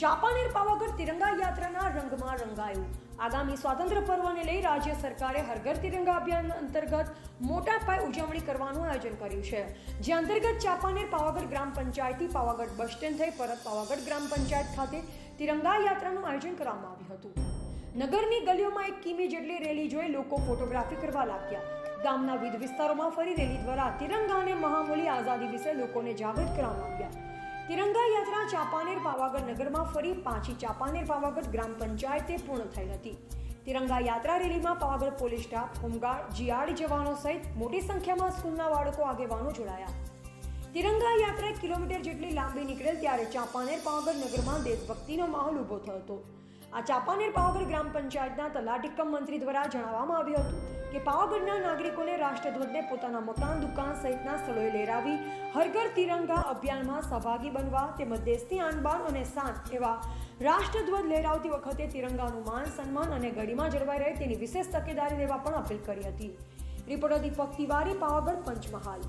ચાપાનેર પાવાગઢ તિરંગા યાત્રાના રંગમાં રંગાયું. આગામી સ્વાતંત્ર્ય પર્વને લઈ રાજ્ય સરકારે હરઘર તિરંગા અભિયાન અંતર્ગત મોટા પાયે ઉજવણી કરવાનું આયોજન કર્યું છે. જે અંતર્ગત ચાપાનેર પાવાગઢ ગ્રામ પંચાયતથી પાવાગઢ બસ સ્ટેન્ડ થઈ પરત પાવાગઢ ગ્રામ પંચાયત ખાતે તિરંગા યાત્રાનું આયોજન કરવામાં આવ્યું હતું. નગરની ગલીઓમાં એક કિમી જેટલી રેલી જોઈ લોકો ફોટોગ્રાફી કરવા લાગ્યા. ગામના વિવિધ વિસ્તારોમાં ફરી રેલી દ્વારા તિરંગા અને મહામૂલી આઝાદી વિશે લોકોને જાગૃત કરવામાં આવ્યા તિરંગા યાત્રા ચાપાનેર પાવાગઢ નગરમાં ફરી પાછી ચાપાનેર પાવાગઢ ગ્રામ પંચાયતે પૂર્ણ થઈ હતી. તિરંગા યાત્રા રેલીમાં Pavagadh police staff, home guard, GRD જવાનો સહિત મોટી સંખ્યામાં સ્કૂલના બાળકો આગેવાનો જોડાયા. તિરંગા યાત્રા કિલોમીટર જેટલી લાંબી નીકળેલ ત્યારે ચાંપાનેર પાવાગઢ નગરમાં દેશભક્તિનો માહોલ ઊભો થયો હતો. આ ચાંપાનેર પાવાગઢ ગ્રામ પંચાયતના તલાટીકમ મંત્રી દ્વારા જણાવવામાં આવ્યું હતું કે પાવાગઢના નાગરિકોને રાષ્ટ્રધ્વજને પોતાના મકાન, દુકાન સહિતના સ્થળોએ લહેરાવી હરઘર તિરંગા અભિયાનમાં સહભાગી બનવા તેમજ દેશની આનબાન અને શાન એવા રાષ્ટ્રધ્વજ લહેરાવતી વખતે તિરંગાનું માન, સન્માન અને ગરિમા જળવાઈ રહે તેની વિશેષ તકેદારી લેવા પણ અપીલ કરી હતી. રિપોર્ટર દીપક તિવારી, પાવાગઢ પંચમહાલ.